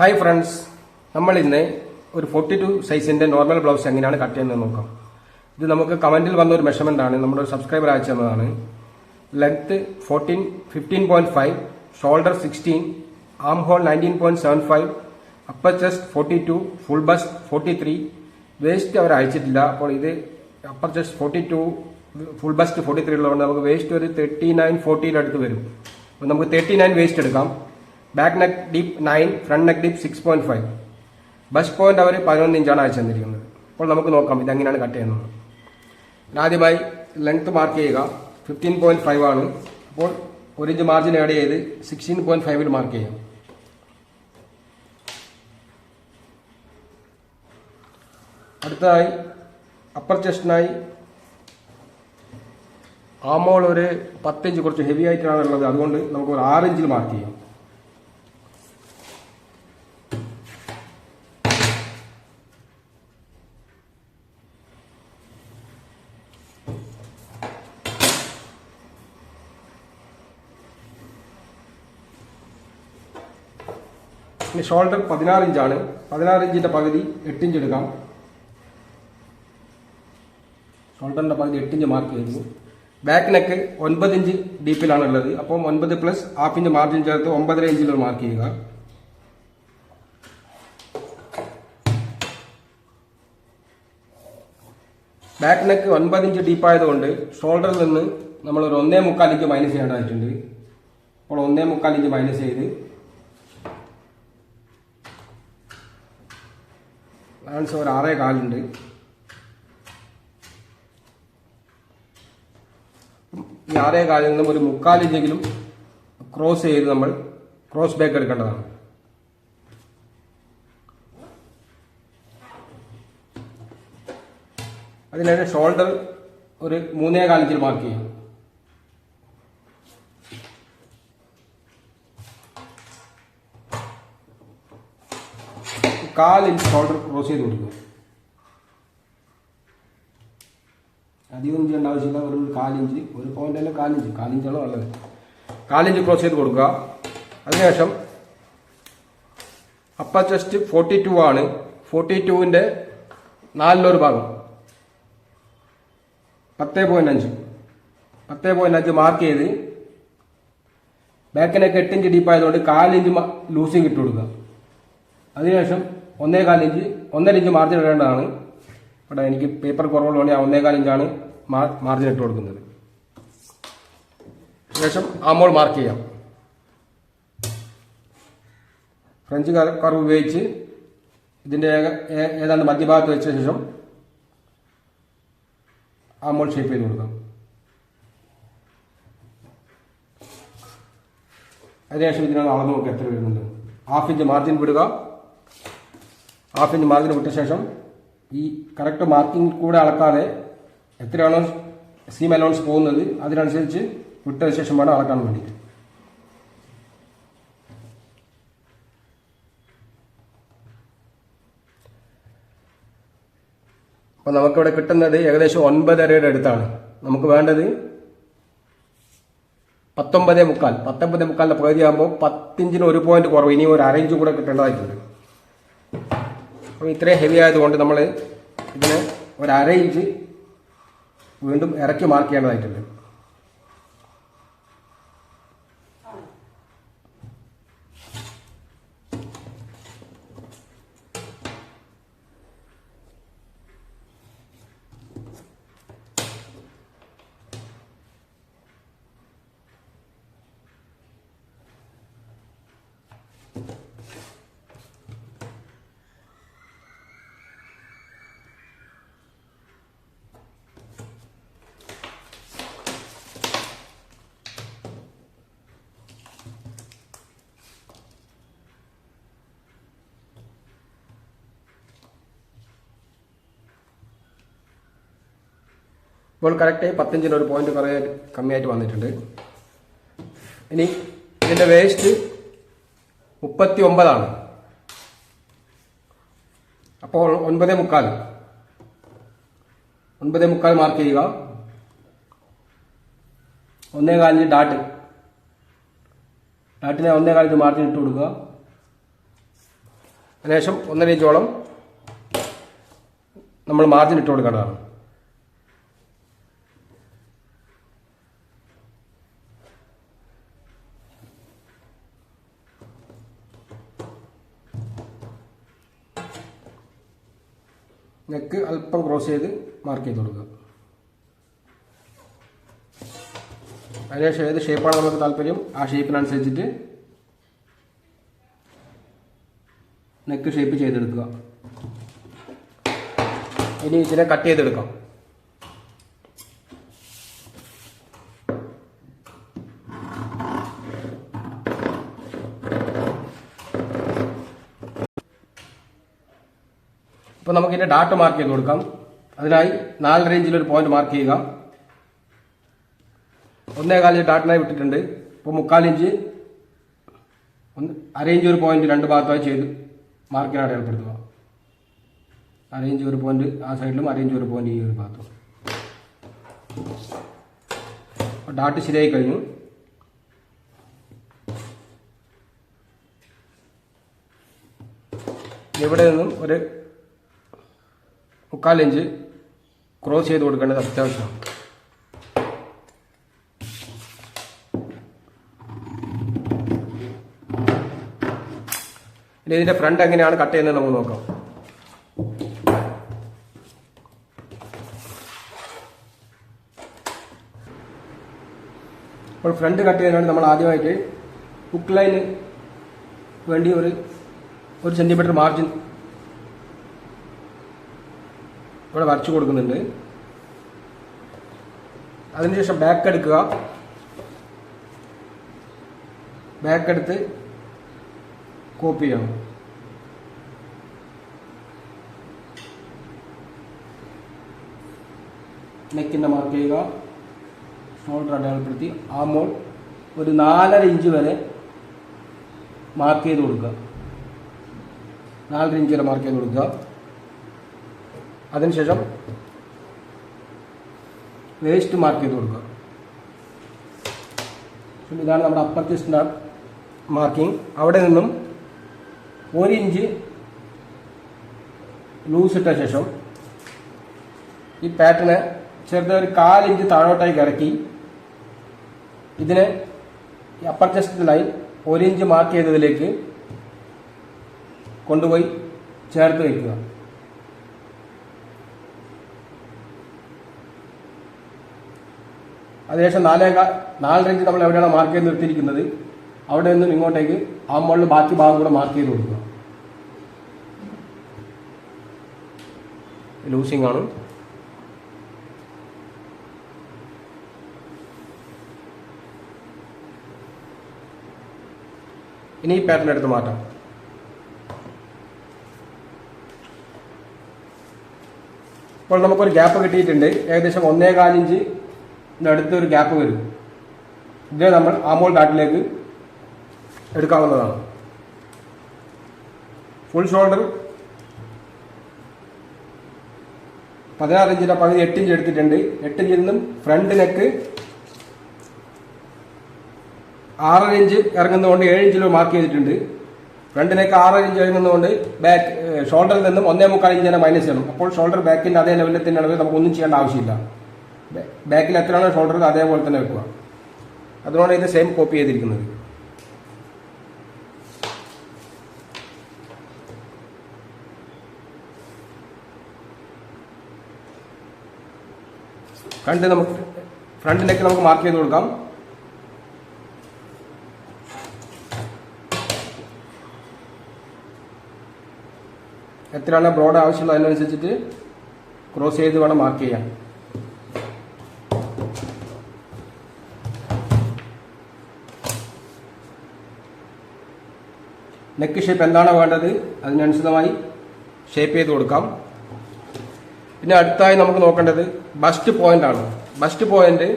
Hi friends നമ്മൾ ഇന്ന് ഒരു ഫോർട്ടി ടു സൈസിന്റെ നോർമൽ ബ്ലൗസ് എങ്ങനെയാണ് കട്ട് ചെയ്യുന്നത് നോക്കാം. ഇത് നമുക്ക് കമന്റിൽ വന്ന ഒരു മെഷർമെന്റ് ആണ്. നമ്മുടെ ഒരു സബ്സ്ക്രൈബർ അയച്ചു തന്നതാണ്. Length fourteen fifteen point five shoulder sixteen armhole nineteen point seven five upper chest forty two full bust forty three waist അവർ അയച്ചിട്ടില്ല. അപ്പോൾ ഇത് upper chest forty two full bust forty three ഉള്ളതുകൊണ്ട് നമുക്ക് വേസ്റ്റ് ഒരു thirty nine ഫോർട്ടിയുടെ അടുത്ത് വരും. അപ്പോൾ നമുക്ക് തേർട്ടി നയൻ വേസ്റ്റ് എടുക്കാം. Back neck deep nine front neck deep six point five bust point അവർ പതിനൊന്ന് ഇഞ്ചാണ് അയച്ചു തന്നിരിക്കുന്നത് അപ്പോൾ നമുക്ക് നോക്കാം ഇതെങ്ങനെയാണ് കട്ട് ചെയ്യുന്നത്. ആദ്യമായി ലെങ്ത് മാർക്ക് ചെയ്യുക. ഫിഫ്റ്റീൻ പോയിന്റ് ഫൈവ് ആണ്. അപ്പോൾ ഒരു ഇഞ്ച് മാർജിൻ ആഡ് ചെയ്ത് സിക്സ്റ്റീൻ പോയിന്റ് ഫൈവിൽ മാർക്ക് ചെയ്യാം. അടുത്തതായി അപ്പർ ചെസ്റ്റിനായി ആമോൾ ഒരു പത്തിഞ്ച് കുറച്ച് ഹെവി ആയിട്ടാണ് ഉള്ളത്. അതുകൊണ്ട് നമുക്ക് ഒരു ആറ് ഇഞ്ചിൽ മാർക്ക് ചെയ്യാം. ഷോൾഡർ പതിനാറ് ഇഞ്ചാണ് പതിനാറ് ഇഞ്ചിന്റെ പകുതി എട്ട് ഇഞ്ച് എടുക്കാം. ഷോൾഡറിന്റെ പകുതി എട്ട് ഇഞ്ച് മാർക്ക് ചെയ്തു. ബാക്ക് നെക്ക് ഒൻപത് ഇഞ്ച് ഡീപ്പിലാണ് ഉള്ളത് അപ്പം ഒൻപത് പ്ലസ് ഹാഫ് ഇഞ്ച് മാർജിൻ ചേർത്ത് ഒമ്പതര ഇഞ്ചിൽ മാർക്ക് ചെയ്യുക. ബാക്ക് നെക്ക് ഒൻപത് ഇഞ്ച് ഡീപ്പായതുകൊണ്ട് ഷോൾഡറിൽ നിന്ന് നമ്മളൊരു ഒന്നേ മുക്കാൽ ഇഞ്ച് മൈനസ് ചെയ്യേണ്ടതായിട്ടുണ്ട്. അപ്പോൾ ഒന്നേ മുക്കാൽ ഇഞ്ച് മൈനസ് ചെയ്ത് ബാലൻസ് ഒരു ആറേ കാലുണ്ട്. ഈ ആറേ കാലിൽ നിന്നും ഒരു മുക്കാൽ ഇഞ്ചെങ്കിലും ക്രോസ് ചെയ്ത് നമ്മൾ ക്രോസ് ബാക്ക് എടുക്കേണ്ടതാണ്. അതിനായിട്ട് ഷോൾഡർ ഒരു മൂന്നേ കാലിഞ്ചിൽ മാർക്ക് ചെയ്യും. കാലിഞ്ച് ഷോൾഡർ ക്രോസ് ചെയ്ത് കൊടുക്കുക. അധികം ചെയ്യേണ്ട ആവശ്യമില്ല. ഒരു കാലിഞ്ച് ഒരു പോയിന്റ് അല്ല കാലിഞ്ച് കാലിഞ്ചാണ് ഉള്ളത് കാലിഞ്ച് ക്രോസ് ചെയ്ത് കൊടുക്കുക. അതിനുശേഷം അപ്പർ ചെസ്റ്റ് ഫോർട്ടി ടു ആണ്. ഫോർട്ടി ടുവിന്റെ നാലിലൊരു ഭാഗം. പത്തേ പോയിന്റ് അഞ്ച്. പത്തേ പോയിന്റ് അഞ്ച് മാർക്ക് ചെയ്ത് ബാക്കിനൊക്കെ എട്ടിഞ്ച് ഡീപ്പായതുകൊണ്ട് കാലിഞ്ച് ലൂസിങ് ഇട്ട് കൊടുക്കുക. അതിനുശേഷം ഒന്നേ കാലിഞ്ച് ഒന്നര ഇഞ്ച് മാർജിൻ ഇടേണ്ടതാണ്. ഇവിടെ എനിക്ക് പേപ്പർ കുറവുള്ളതുകൊണ്ട് ഞാൻ ഒന്നേകാൽ ഇഞ്ചാണ് മാർജിൻ ഇട്ട് കൊടുക്കുന്നത്. ശേഷം ആമോൾ മാർക്ക് ചെയ്യാം. ഫ്രഞ്ച് കർവ് ഉപയോഗിച്ച് ഇതിന്റെ ഏതാണ്ട് മധ്യഭാഗത്ത് വെച്ച ശേഷം ആമോൾ ഷേപ്പ് ചെയ്ത് കൊടുക്കാം. അതിനുശേഷം ഇതിനൊന്ന് അളന്ന് നോക്കുക എത്ര വരുന്നുണ്ട്. ഹാഫ് ഇഞ്ച് മാർജിൻ വിടുക ഹാഫ് ഇഞ്ച് മാർജിൻ വിട്ട ശേഷം ഈ കറക്റ്റ് മാർക്കിംഗ് കൂടെ അളക്കാതെ എത്രയാണോ സീം അലൗൺസ് പോകുന്നത് അതിനനുസരിച്ച് വിട്ടതിന് ശേഷം വേണം അളക്കാൻ വേണ്ടിയിട്ട്. അപ്പം നമുക്കിവിടെ കിട്ടുന്നത് ഏകദേശം ഒൻപതരയുടെ അടുത്താണ്. നമുക്ക് വേണ്ടത് പത്തൊമ്പതേ മുക്കാൽ. പത്തൊമ്പതേ മുക്കാലിന്റെ പകുതി ആകുമ്പോൾ പത്തിഞ്ചിന് ഒരു പോയിന്റ് കുറവ്. ഇനിയും ഒരു അരയിഞ്ച് കൂടെ കിട്ടേണ്ടതായിട്ടുണ്ട്. അപ്പോൾ ഇത്രയും ഹെവി ആയതുകൊണ്ട് നമ്മൾ ഇതിന് ഒരു അര ഇഞ്ച് വീണ്ടും ഇറക്കി മാർക്ക് ചെയ്യേണ്ടതായിട്ടുണ്ട്. ഇപ്പോൾ കറക്റ്റ് പത്തഞ്ചിന് ഒരു പോയിന്റ് കുറേ കമ്മിയായിട്ട് വന്നിട്ടുണ്ട്. ഇനി ഇതിന്റെ വേസ്റ്റ് മുപ്പത്തി ഒമ്പതാണ് അപ്പോൾ ഒൻപതേ മുക്കാൽ. ഒൻപതേ മുക്കാൽ മാർക്ക് ചെയ്യുക. ഒന്നേ കാലിന് ഡാട്ട് ഡാട്ടിനെ ഒന്നേ കാലിന് മാർജിൻ ഇട്ട് കൊടുക്കുക. അതിനുശേഷം ഒന്നര ഇഞ്ചോളം നമ്മൾ മാർജിൻ ഇട്ട് കൊടുക്കേണ്ടതാണ്. അല്പം ക്രോസ് ചെയ്ത് മാർക്ക് ചെയ്ത് കൊടുക്കുക. അതിനുശേഷം ഏത് ഷേപ്പാണ് നമുക്ക് താല്പര്യം? ആ ഷേപ്പിനനുസരിച്ചിട്ട് നെക്ക് ഷേപ്പ് ചെയ്തെടുക്കുക. ഇനി ഇതിനെ കട്ട് ചെയ്തെടുക്കാം. അപ്പോൾ നമുക്ക് ഇതിന്റെ ഡാട്ട് മാർക്ക് ചെയ്ത് കൊടുക്കാം. അതിനായി നാല് റേഞ്ചിൽ ഒരു പോയിന്റ് മാർക്ക് ചെയ്യുക. ഒന്നേകാൽ ഡാട്ടിനായി വിട്ടിട്ടുണ്ട്. ഇപ്പോൾ മുക്കാലിഞ്ച് ഒന്ന് അരയിഞ്ച് ഒരു പോയിന്റ് രണ്ട് ഭാഗത്തായി ചെയ്ത് മാർക്കിനെ അടയാളപ്പെടുത്തുക അരേഞ്ച് ഒരു പോയിന്റ് ആ സൈഡിലും അരേഞ്ച് ഒരു പോയിന്റ് ഈ ഒരു ഭാഗത്തും. ഡാട്ട് ശരിയായി കഴിഞ്ഞു. ഇവിടെ നിന്നും ഒരു മുക്കാലിഞ്ച് ക്രോസ് ചെയ്ത് കൊടുക്കേണ്ടത് അത്യാവശ്യമാണ്. ഇനി ഇതിന്റെ ഫ്രണ്ട് എങ്ങനെയാണ് കട്ട് ചെയ്യുന്നത് നമുക്ക് നോക്കാം. അപ്പോൾ ഫ്രണ്ട് കട്ട് ചെയ്യാനാണ് നമ്മൾ ആദ്യമായിട്ട് ഹുക്ക് ലൈന് വേണ്ടി ഒരു ഒരു സെന്റിമീറ്റർ മാർജിൻ ഇവിടെ വരച്ചു കൊടുക്കുന്നുണ്ട്. അതിനുശേഷം ബാക്ക് എടുക്കുക. ബാക്ക് എടുത്ത് കോപ്പി ചെയ്യണം. നെക്കിന്റെ മാർക്ക് ചെയ്യുക. ഷോൾഡർ അടയാളപ്പെടുത്തി. ആ മോൾ ഒരു നാലര ഇഞ്ച് വരെ മാർക്ക് ചെയ്ത് കൊടുക്കുക. നാലര ഇഞ്ച് വരെ മാർക്ക് ചെയ്ത് കൊടുക്കുക. അതിനുശേഷം വേസ്റ്റ് മാർക്ക് ചെയ്ത് കൊടുക്കുക. ഇതാണ് നമ്മുടെ അപ്പർ ചെസ്റ്റിന്റെ മാർക്കിംഗ് അവിടെ നിന്നും ഒരു ഇഞ്ച് ലൂസ് ഇട്ട ശേഷം ഈ പാറ്റേണ് ചെറുത് ഒരു കാലിഞ്ച് താഴോട്ടായി ഇറക്കി ഇതിനെ അപ്പർ ചെസ്റ്റിനായി ഒരു ഇഞ്ച് മാർക്ക് ചെയ്തതിലേക്ക് കൊണ്ടുപോയി ചേർത്ത് വയ്ക്കുക അതിനുശേഷം നാലേ കാ- നാലര ഇഞ്ച് നമ്മൾ എവിടെയാണ് മാർക്ക് ചെയ്ത് നിർത്തിയിരിക്കുന്നത് അവിടെ നിന്നും ഇങ്ങോട്ടേക്ക് ആ മുകളിൽ ബാക്കി ഭാഗം കൂടെ മാർക്ക് ചെയ്ത് കൊടുക്കുക. ലൂസിങ് ആണ്. ഇനി ഈ പാറ്റേൺ എടുത്ത് മാറ്റാം. ഇപ്പോൾ നമുക്കൊരു ഗ്യാപ്പ് കിട്ടിയിട്ടുണ്ട്. ഏകദേശം ഒന്നേ കാലിഞ്ച് അടുത്ത് ഒരു ഗ്യാപ്പ് വരും. ഇതിനെ നമ്മൾ ആമോൾ ഡാട്ടിലേക്ക് എടുക്കാവുന്നതാണ്. ഫുൾ ഷോൾഡർ പതിനാറ് ഇഞ്ചിന്റെ പകുതി എട്ട് ഇഞ്ച് എടുത്തിട്ടുണ്ട്. എട്ട് ഇഞ്ചിൽ നിന്നും ഫ്രണ്ട് നെക്ക് ആറര ഇഞ്ച് ഇറങ്ങുന്നതുകൊണ്ട് ഏഴ് ഇഞ്ചിൽ മാർക്ക് ചെയ്തിട്ടുണ്ട്. ഫ്രണ്ട് നെക്ക് ആറര ഇഞ്ച് ഇറങ്ങുന്നതുകൊണ്ട് ബാക്ക് ഷോൾഡറിൽ നിന്നും ഒന്നേ മുക്കാൽ ഇഞ്ച് തന്നെ മൈനസ് ചെയ്യണം. അപ്പോൾ ഷോൾഡർ ബാക്കിന്റെ അതേ ലെവലിൽ തന്നെയാണെങ്കിൽ നമുക്ക് ഒന്നും ചെയ്യേണ്ട ആവശ്യമില്ല. ബാക്കിൽ എത്രയാണോ ഷോൾഡർ അതേപോലെ തന്നെ വെക്കുക. അതുകൊണ്ടാണ് ഇത് സെയിം കോപ്പി ചെയ്തിരിക്കുന്നത്. ഫ്രണ്ട് നമുക്ക് ഫ്രണ്ടിലേക്ക് നമുക്ക് മാർക്ക് ചെയ്ത് കൊടുക്കാം. എത്രയാണ് ബ്രോഡ് ആവശ്യമുള്ളത് അതിനനുസരിച്ചിട്ട് ക്രോസ് ചെയ്ത് വേണം മാർക്ക് ചെയ്യാൻ. നെക്ക് ഷേപ്പ് എന്താണോ വേണ്ടത് അതിനനുസൃതമായി ഷേപ്പ് ചെയ്ത് കൊടുക്കാം. പിന്നെ അടുത്തായി നമുക്ക് നോക്കേണ്ടത് ബസ്റ്റ് പോയിന്റ് ആണ്. ബസ്റ്റ് പോയിന്റ്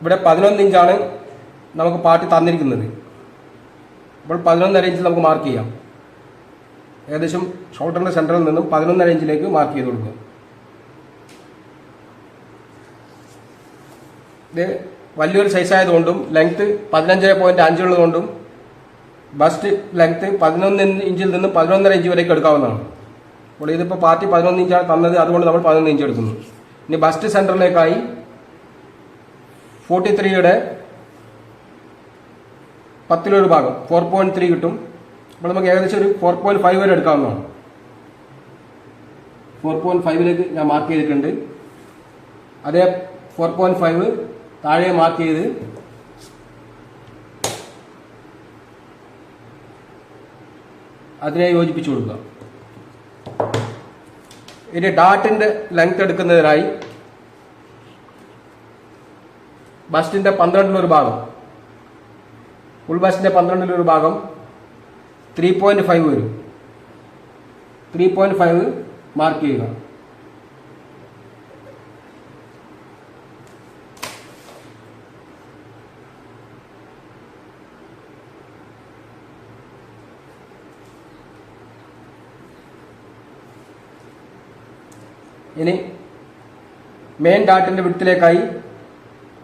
ഇവിടെ പതിനൊന്ന് ഇഞ്ചാണ് നമുക്ക് പാർട്ടി തന്നിരിക്കുന്നത്. അപ്പോൾ പതിനൊന്നര ഇഞ്ച് നമുക്ക് മാർക്ക് ചെയ്യാം. ഏകദേശം ഷോൾഡറിന്റെ സെന്ററിൽ നിന്നും പതിനൊന്നര ഇഞ്ചിലേക്ക് മാർക്ക് ചെയ്ത് കൊടുക്കുക. വലിയൊരു സൈസായതുകൊണ്ടും ലെങ്ത് പതിനഞ്ച് പോയിന്റ് അഞ്ചുള്ളതുകൊണ്ടും ബസ്റ്റ് ലെങ്ത് പതിനൊന്ന് ഇഞ്ചിൽ നിന്ന് പതിനൊന്നര ഇഞ്ച് വരേക്ക് എടുക്കാവുന്നതാണ്. അപ്പോൾ ഇതിപ്പോൾ പാർട്ടി പതിനൊന്ന് ഇഞ്ചാണ് തന്നത് അതുകൊണ്ട് നമ്മൾ പതിനൊന്ന് ഇഞ്ച് എടുക്കുന്നു. ഇനി ബസ്റ്റ് സെന്ററിലേക്കായി ഫോർട്ടി ത്രീയുടെ പത്തിലൊരു ഭാഗം ഫോർ പോയിന്റ് ത്രീ കിട്ടും. അപ്പോൾ നമുക്ക് ഏകദേശം ഒരു ഫോർ പോയിന്റ് ഫൈവ് വരെ എടുക്കാവുന്നതാണ്. ഫോർ പോയിന്റ് ഫൈവിലേക്ക് ഞാൻ മാർക്ക് ചെയ്തിട്ടുണ്ട്. അതേ ഫോർ പോയിന്റ് ഫൈവ് താഴെ മാർക്ക് ചെയ്ത് അതിനെ യോജിപ്പിച്ചു കൊടുക്കുക. ഇനി ഡാറ്റിന്റെ ലെങ്ത് എടുക്കുന്നതിനായി ബസ്റ്റിന്റെ പന്ത്രണ്ടിലൊരു ഭാഗം ഫുൾ ബസ്റ്റിന്റെ പന്ത്രണ്ടിലൊരു ഭാഗം ത്രീ പോയിന്റ് ഫൈവ് വരും. ത്രീ പോയിന്റ് ഫൈവ് മാർക്ക് ചെയ്യുക. ഇനി മെയിൻ ഡാറ്റിന്റെ വിടത്തിലേക്കായി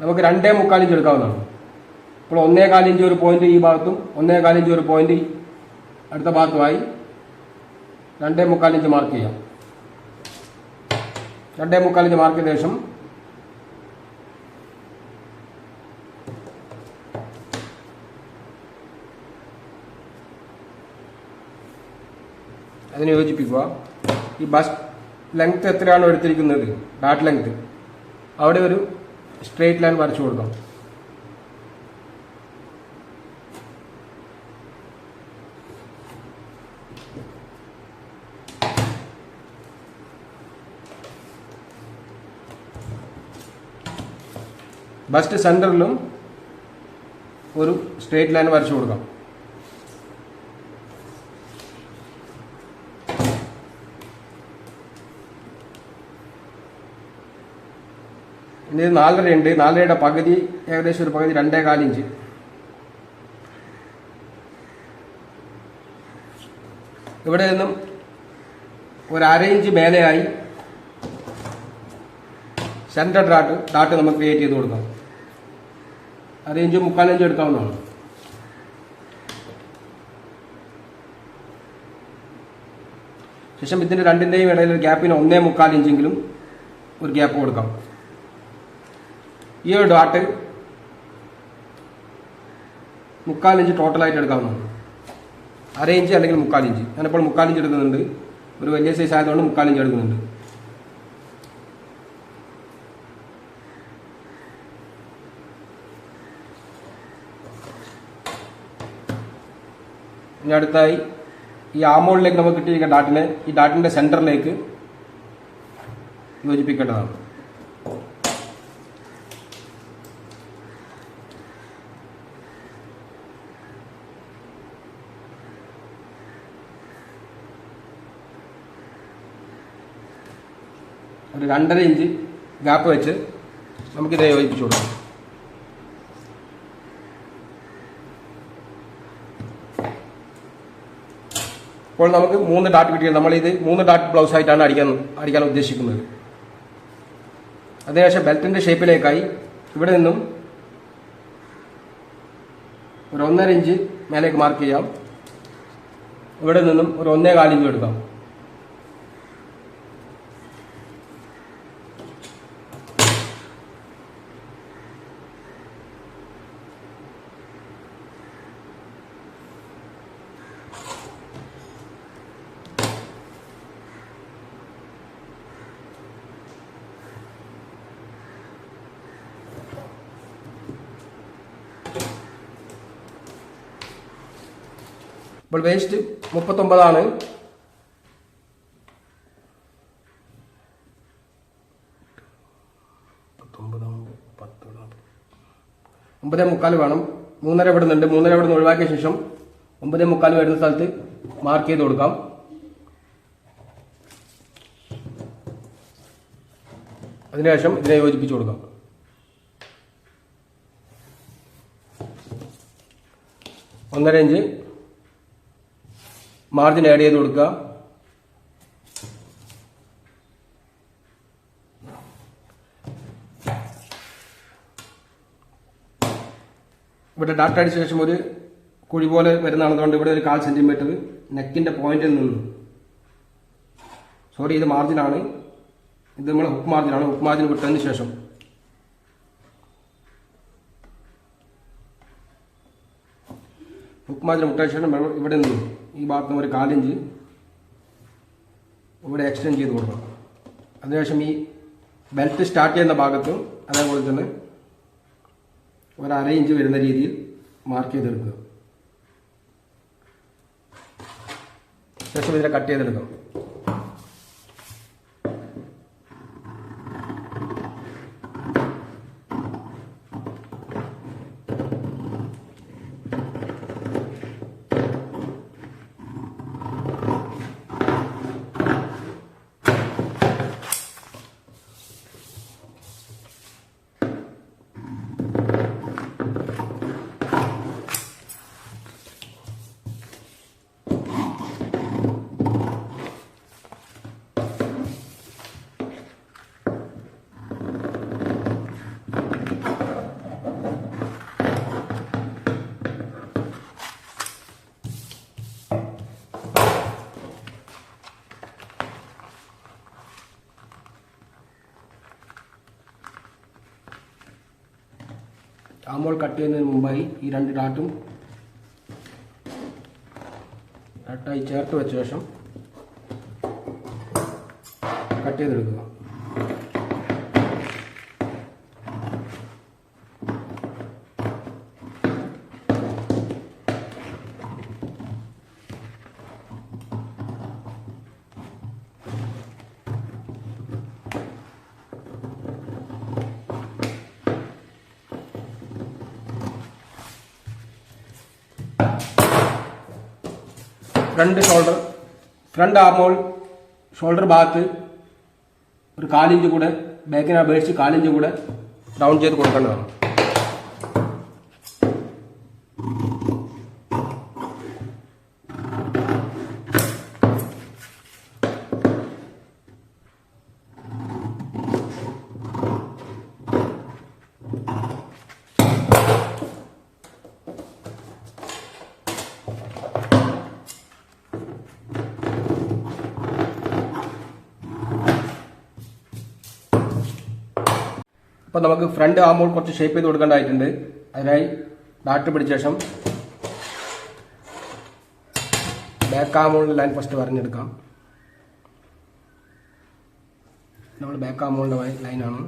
നമുക്ക് രണ്ടേ മുക്കാൽ ഇഞ്ച് എടുക്കാവുന്നതാണ്. അപ്പോൾ ഒന്നേ കാലിഞ്ച് ഒരു പോയിന്റ് ഈ ഭാഗത്തും ഒന്നേ കാലിഞ്ച് ഒരു പോയിന്റ് അടുത്ത ഭാഗത്തുമായി രണ്ടേ മുക്കാൽ ഇഞ്ച് മാർക്ക് ചെയ്യാം. രണ്ടേ മുക്കാൽ ഇഞ്ച് മാർക്ക് ചെയ്ത ശേഷം അതിനെ യോജിപ്പിക്കുക. ഈ ബസ് ലെങ്ത് എത്രയാണോ എടുത്തിരിക്കുന്നത്? ഡാറ്റ് ലെങ്ത് അവിടെ ഒരു സ്ട്രെയിറ്റ് ലൈൻ വരച്ചു കൊടുക്കാം ബസ്റ്റ് സെന്ററിലും ഒരു സ്ട്രേറ്റ് ലൈൻ വരച്ചു കൊടുക്കാം ഇത് നാലര ഉണ്ട് നാലരയുടെ പകുതി ഏകദേശം ഒരു പകുതി രണ്ടേ കാലിഞ്ച് ഇവിടെ നിന്നും ഒരു അര ഇഞ്ച് മേലെയായി സെന്റർ ഡാട്ട് ഡാട്ട് നമുക്ക് ക്രിയേറ്റ് ചെയ്ത് കൊടുക്കാം. അര ഇഞ്ച് മുക്കാലിഞ്ച് എടുക്കാവുന്നതാണ്. ശേഷം ഇതിന്റെ രണ്ടിന്റെയും ഇടയിൽ ഒരു ഗ്യാപ്പിന് ഒന്നേ മുക്കാൽ ഇഞ്ചെങ്കിലും ഒരു ഗ്യാപ്പ് കൊടുക്കാം. ഈ ഒരു ഡോട്ട് മുക്കാൽ ഇഞ്ച് ടോട്ടലായിട്ട് എടുക്കാവുന്നതാണ്. അര ഇഞ്ച് അല്ലെങ്കിൽ മുക്കാൽ ഇഞ്ച് ഞാനിപ്പോൾ മുക്കാൽ ഇഞ്ച് എടുക്കുന്നുണ്ട്. ഒരു വലിയ സൈസ് ആയതുകൊണ്ട് മുക്കാൽ ഇഞ്ച് എടുക്കുന്നുണ്ട്. ഇനി അടുത്തായി ഈ ആമോളിലേക്ക് നമുക്ക് കിട്ടിയിരിക്കുന്ന ഡാട്ടിനെ ഈ ഡാറ്റിന്റെ സെന്ററിലേക്ക് യോജിപ്പിക്കേണ്ടതാണ്. ഒരു രണ്ടര ഇഞ്ച് ഗ്യാപ്പ് വെച്ച് നമുക്കിത് യോജിപ്പിച്ചു കൊടുക്കാം. ഇപ്പോൾ നമുക്ക് മൂന്ന് ഡാട്ട് കിട്ടിയത്. നമ്മളിത് മൂന്ന് ഡാട്ട് ബ്ലൗസ് ആയിട്ടാണ് അടിക്കാൻ അടിക്കാൻ ഉദ്ദേശിക്കുന്നത്. അതിനുശേഷം ബെൽറ്റിന്റെ ഷേപ്പിലേക്കായി ഇവിടെ നിന്നും ഒരു ഒന്നര ഇഞ്ച് മേലേക്ക് മാർക്ക് ചെയ്യാം. ഇവിടെ നിന്നും ഒരു ഒന്നേ കാലിഞ്ച് എടുക്കാം. വേസ്റ്റ് മുപ്പത്തൊമ്പതാണ്. ഒമ്പതേ മുക്കാൽ വേണം. മൂന്നര വിടുന്നുണ്ട് മൂന്നര ഇവിടുന്ന് ഒഴിവാക്കിയ ശേഷം ഒമ്പതേ മുക്കാൽ വരുന്ന സ്ഥലത്ത് മാർക്ക് ചെയ്ത് കൊടുക്കാം. അതിനുശേഷം ഇതിനെ യോജിപ്പിച്ചു കൊടുക്കാം. ഒന്നര ഇഞ്ച് മാർജിൻ ആഡ് ചെയ്ത് കൊടുക്കുക. ഇവിടെ ഡാറ്റ അടിച്ച ശേഷം ഒരു കുഴി പോലെ വരുന്നതാണതുകൊണ്ട് ഇവിടെ ഒരു കാൽ സെന്റിമീറ്റർ നെക്കിന്റെ പോയിന്റിൽ നിന്ന് സോറി ഇത് മാർജിനാണ് ഇത് നമ്മൾ ഹുക്ക് മാർജിനാണ് ഹുക്ക് മാർജിൻ വിട്ടതിന് ശേഷം. ഹുക്ക് മാർജിൻ വിട്ടതിന് ശേഷം ഇവിടെ- ഇവിടെ നിന്ന് ഈ ഭാഗത്ത് ഒരു കാലിഞ്ച് ഇവിടെ എക്സ്റ്റെൻഡ് ചെയ്ത് കൊടുക്കണം. അതിനുശേഷം ഈ ബെൽറ്റ് സ്റ്റാർട്ട് ചെയ്യുന്ന ഭാഗത്തും അതേപോലെ തന്നെ ഒരു അര ഇഞ്ച് വരുന്ന രീതിയിൽ മാർക്ക് ചെയ്തെടുക്കുക. ശേഷം ഇതിനെ കട്ട് ചെയ്തെടുക്കണം. ആമോൾ കട്ട് ചെയ്യുന്നതിന് മുമ്പായി ഈ രണ്ട് ഡാട്ടും ഡാട്ടായി ചേർത്ത് വെച്ച ശേഷം കട്ട് ചെയ്തെടുക്കുക. Front shoulder front armhole shoulder ഭാഗത്ത് ഒരു കാലിഞ്ച് കൂടെ ബാക്കിനെ അപേക്ഷിച്ച് കാലിഞ്ച് കൂടെ ഡൗൺ ചെയ്ത് കൊടുക്കേണ്ടതാണ്. അപ്പോൾ നമുക്ക് ഫ്രണ്ട് ആകുമ്പോൾ കുറച്ച് ഷേപ്പ് ചെയ്ത് കൊടുക്കേണ്ടതായിട്ടുണ്ട്. അതിനായി ഡാറ്റ് പിടിച്ച ശേഷം ബാക്ക് ആമോളിന്റെ ലൈൻ ഫസ്റ്റ് വരഞ്ഞെടുക്കാം. നമ്മൾ ബാക്ക് ആമോളിന്റെ ലൈനാണ്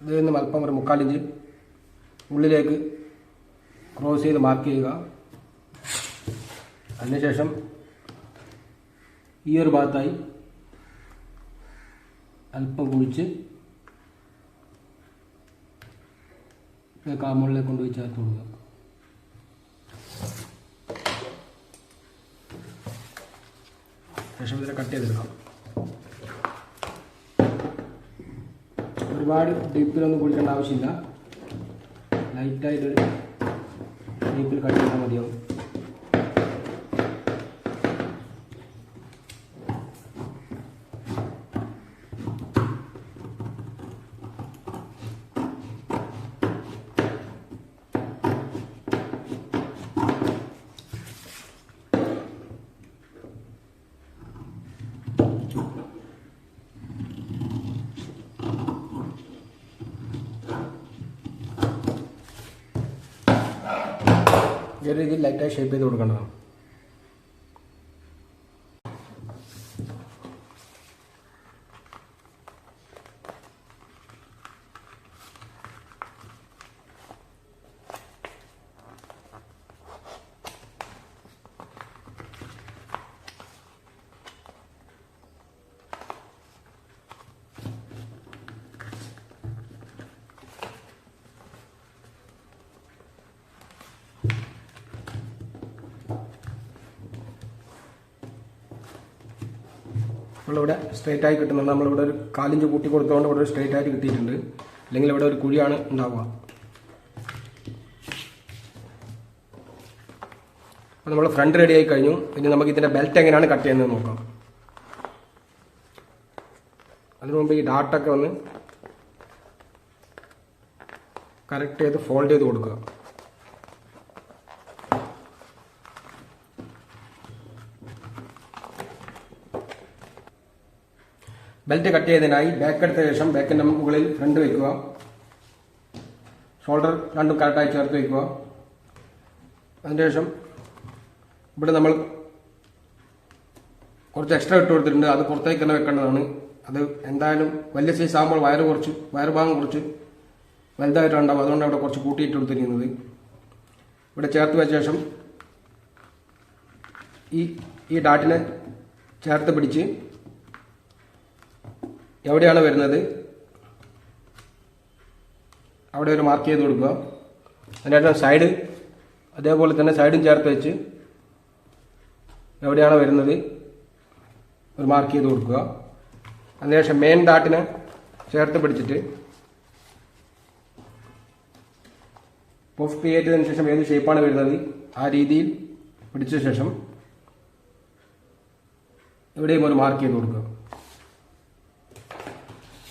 ഇതിൽ നിന്ന് അല്പം ഒരു മുക്കാലിഞ്ച് ഉള്ളിലേക്ക് ക്രോസ് ചെയ്ത് മാർക്ക് ചെയ്യുക. അതിനുശേഷം ഈ ഒരു ഭാഗത്തായി അല്പം കുഴിച്ച് കാമുകളിലെ കൊണ്ടുപോയി ചേർത്ത് കൊടുക്കുക. ശേഷം ഇതിനെ കട്ട് ചെയ്തെടുക്കാം. ഒരുപാട് ഡീപ്പിലൊന്നും കുളിക്കേണ്ട ആവശ്യമില്ല. ലൈറ്റായിട്ടൊരു ഡീപ്പിൽ കട്ട് ചെയ്താൽ മതിയാവും ഈ ഒരു രീതിയിൽ ലൈറ്റായി ഷേപ്പ് ചെയ്ത് കൊടുക്കേണ്ടതാണ്. നമ്മളിവിടെ സ്ട്രേറ്റ് ആയി കിട്ടുന്നുണ്ട്. നമ്മളിവിടെ ഒരു കാലിഞ്ച് കൂട്ടി കൊടുത്തുകൊണ്ട് ഇവിടെ ഒരു സ്ട്രേറ്റ് ആയിട്ട് കിട്ടിയിട്ടുണ്ട്. അല്ലെങ്കിൽ ഇവിടെ ഒരു കുഴിയാണ് ഉണ്ടാവുക. അപ്പോൾ നമ്മൾ ഫ്രണ്ട് റെഡി ആയി കഴിഞ്ഞു. ഇനി നമുക്ക് ഇതിന്റെ ബെൽറ്റ് എങ്ങനെയാണ് കട്ട് ചെയ്യുന്നത് നോക്കാം. അതിനു മുമ്പ് ഈ ഡാട്ടൊക്കെ ഒന്ന് കറക്റ്റ് ചെയ്ത് ഫോൾഡ് ചെയ്ത് കൊടുക്കുക. ബെൽറ്റ് കട്ട് ചെയ്തതിനായി ബാക്ക് എടുത്ത ശേഷം ബാക്കിന്റെ മുകളിൽ ഫ്രണ്ട് വയ്ക്കുക ഷോൾഡർ രണ്ടും കറക്റ്റായി ചേർത്ത് വയ്ക്കുക അതിനുശേഷം ഇവിടെ നമ്മൾ കുറച്ച് എക്സ്ട്രാ ഇട്ട് കൊടുത്തിട്ടുണ്ട്. അത് പുറത്തേക്ക് തന്നെ വെക്കേണ്ടതാണ്. അത് എന്തായാലും വലിയ സൈസ് ആകുമ്പോൾ വയറ് കുറച്ച് വയറ് ഭാഗം കുറച്ച് വലുതായിട്ടുണ്ടാവും അതുകൊണ്ട് അവിടെ കുറച്ച് കൂട്ടിയിട്ട് കൊടുത്തിരിക്കുന്നത്. ഇവിടെ ചേർത്ത് വെച്ച ശേഷം ഈ ഈ ഡാറ്റിനെ ചേർത്ത് പിടിച്ച് എവിടെയാണ് വരുന്നത്? അവിടെ ഒരു മാർക്ക് ചെയ്ത് കൊടുക്കുക. അതിനേഷം സൈഡ് അതേപോലെ തന്നെ സൈഡും ചേർത്ത് വെച്ച് എവിടെയാണ് വരുന്നത്? ഒരു മാർക്ക് ചെയ്ത് കൊടുക്കുക. അതിനുശേഷം മെയിൻ ഡാട്ടിനെ ചേർത്ത് പിടിച്ചിട്ട് പഫ് ക്രിയേറ്റ് ചെയ്തതിനു ശേഷം ഏത് ഷേപ്പാണ് വരുന്നത്? ആ രീതിയിൽ പിടിച്ച ശേഷം എവിടെയും ഒരു മാർക്ക് ചെയ്ത് കൊടുക്കുക.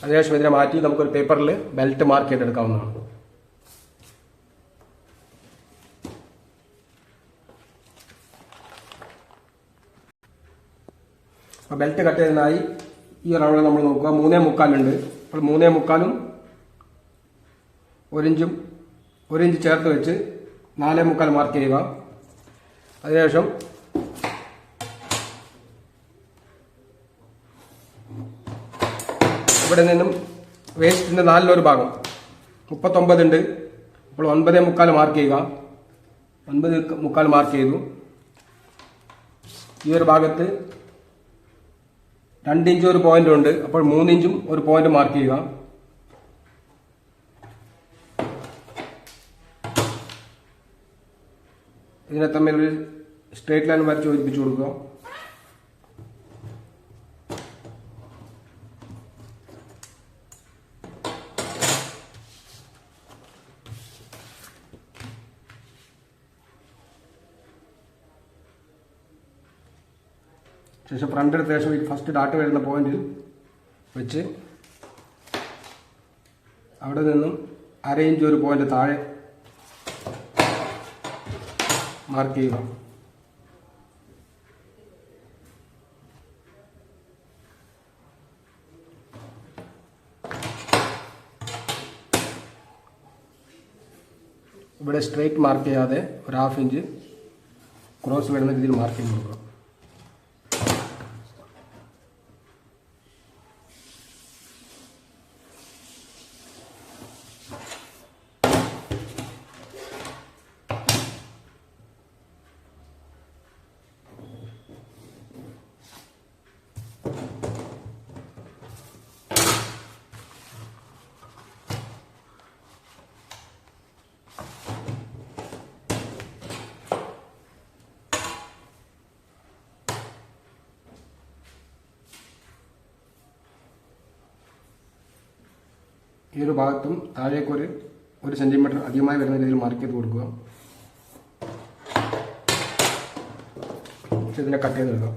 അതിനുശേഷം ഇതിനെ മാറ്റി നമുക്കൊരു പേപ്പറിൽ ബെൽറ്റ് മാർക്ക് ചെയ്തെടുക്കാവുന്നതാണ്. അപ്പോൾ ബെൽറ്റ് കട്ട് ചെയ്തതിനായി ഈ റൗണ്ട് നമ്മൾ നോക്കുക. മൂന്നേ മുക്കാലുണ്ട്. അപ്പോൾ മൂന്നേ മുക്കാലും ഒരിഞ്ചും ഒരിഞ്ച് ചേർത്ത് വെച്ച് നാലേ മുക്കാൽ മാർക്ക് ചെയ്യുക. അതിനുശേഷം ഇവിടെ നിന്നും വേസ്റ്റിന്റെ നാലിലൊരു ഭാഗം. മുപ്പത്തൊമ്പത് ഉണ്ട്. അപ്പോൾ ഒൻപതേ മുക്കാൽ മാർക്ക് ചെയ്യുക. ഒൻപത് മുക്കാൽ മാർക്ക് ചെയ്തു. ഈ ഒരു ഭാഗത്ത് രണ്ട് ഇഞ്ച് ഒരു പോയിന്റ് ഉണ്ട്. അപ്പോൾ മൂന്നിഞ്ചും ഒരു പോയിന്റ് മാർക്ക് ചെയ്യുക. ഇതിനെ തമ്മിൽ ഒരു സ്ട്രേറ്റ് ലൈൻ വരച്ച് ഒരുമിച്ച് കൊടുക്കുക. ശേഷം ഫ്രണ്ട് എടുത്ത ശേഷം ഈ ഫസ്റ്റ് ഡാട്ട് വരുന്ന പോയിന്റിൽ വെച്ച് അവിടെ നിന്നും അര ഇഞ്ച് ഒരു പോയിന്റ് താഴെ മാർക്ക് ചെയ്യുക. ഇവിടെ സ്ട്രെയിറ്റ് മാർക്ക് ചെയ്യാതെ ഒരു ഹാഫ് ഇഞ്ച് ക്രോസ് വരുന്ന രീതിയിൽ മാർക്ക് ചെയ്ത് കൊടുക്കുക. ഈ ഒരു ഭാഗത്തും താഴേക്കൊരു ഒരു സെന്റിമീറ്റർ അധികമായി വരുന്ന രീതിയിൽ മാർക്ക് ചെയ്ത് കൊടുക്കുക. ഇതിനെ കട്ട് ചെയ്തെടുക്കുക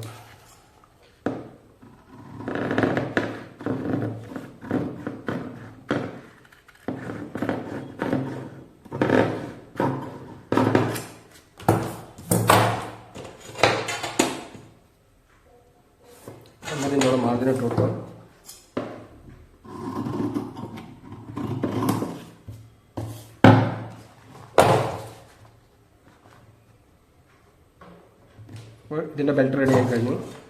എന്നതിന്റെ മാർജിൻ ഇട്ട് കൊടുക്കുക അപ്പോൾ ഇതിന്റെ ബെൽറ്റ്